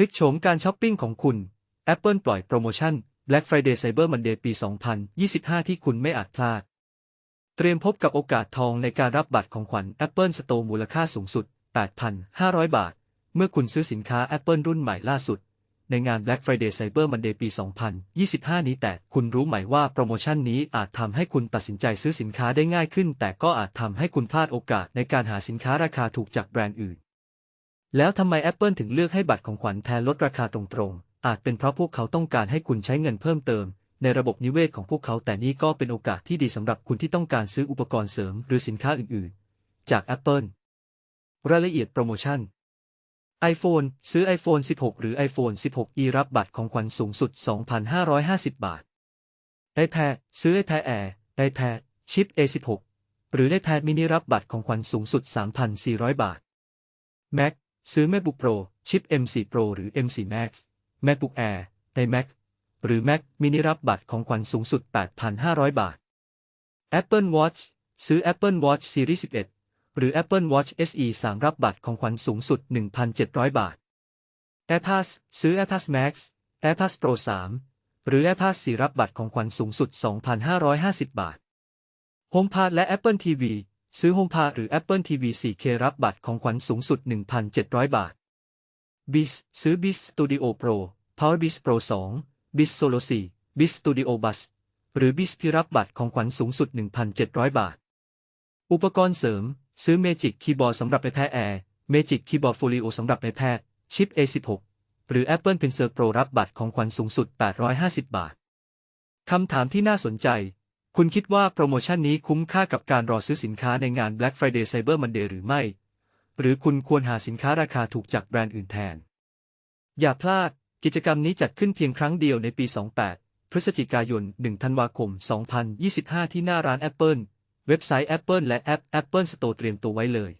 ลิกโฉมการช้อปปิ้งของคุณ Apple ปล่อยโปรโมชั่น Black Friday Cyber Monday ปี 2025 ที่คุณไม่อาจพลาด เตรียมพบกับโอกาสทองในการรับบัตรของขวัญ Apple Store มูลค่าสูงสุด 8,500 บาท เมื่อคุณซื้อสินค้า Apple รุ่นใหม่ล่าสุด ในงาน Black Friday Cyber Monday ปี 2025 นี้แต่คุณรู้ไหมว่าโปรโมชั่นนี้อาจทำให้คุณตัดสินใจซื้อสินค้าได้ง่ายขึ้น แต่ก็อาจทำให้คุณพลาดโอกาสในการหาสินค้าราคาถูกจากแบรนด์อื่น แล้วทำไม Apple ถึงเลือกให้บัตรของขวัญแทนลดราคาตรงๆ อาจเป็นเพราะพวกเขาต้องการให้คุณใช้เงินเพิ่มเติม ในระบบนิเวศของพวกเขาแต่นี่ก็เป็นโอกาสที่ดีสำหรับคุณที่ต้องการซื้ออุปกรณ์เสริมหรือสินค้าอื่นๆ จาก Apple รายละเอียดโปรโมชั่น iPhone ซื้อ iPhone 16 หรือ iPhone 16e รับบัตรของขวัญสูงสุด 2,550 บาท iPad ซื้อ iPad Air iPad ชิป A16 หรือ iPad mini รับบัตรของขวัญสูงสุด 3,400 บาท Mac ซื้อ MacBook Pro ชิป M4 Pro หรือ M4 Max MacBook Air ใน Mac หรือ Mac mini รับบัตรของขวัญสูงสุด 8,500 บาท Apple Watch ซื้อ Apple Watch Series 11 หรือ Apple Watch SE 3 รับบัตรของขวัญสูงสุด 1,700 บาท AirPods ซื้อ AirPods Max AirPods Pro 3 หรือ AirPods 4 รับบัตรของขวัญสูงสุด 2,550 บาท HomePod และ Apple TV ซื้อโฮมพาหรือ Apple TV 4K รับบัตรของขวัญสูงสุด 1,700 บาท b i สซื้อ b i s Studio Pro Power b i s Pro 2 b i s Solo 4 b i s Studio Bus หรือ b i s พิรับบัตรของขวัญสูงสุด 1,700 บาท อุปกรณ์เสริม ซื้อ Magic Keyboard สำหรับในแพทย์ Air Magic Keyboard Folio สำหรับในแพ้ชิป A16 หรือ Apple Pencil Pro รับบัตรของขวัญสูงสุด 850 บาท คำถามที่น่าสนใจ คุณคิดว่าโปรโมชั่นนี้คุ้มค่ากับการรอซื้อสินค้าในงาน Black Friday Cyber Monday หรือไม่ หรือคุณควรหาสินค้าราคาถูกจากแบรนด์อื่นแทน อย่าพลาด กิจกรรมนี้จัดขึ้นเพียงครั้งเดียวในปี 28 พฤศจิกายน 1 ธันวาคม 2025 ที่หน้าร้าน Apple เว็บไซต์ Apple และแอป Apple Store เตรียมตัวไว้เลย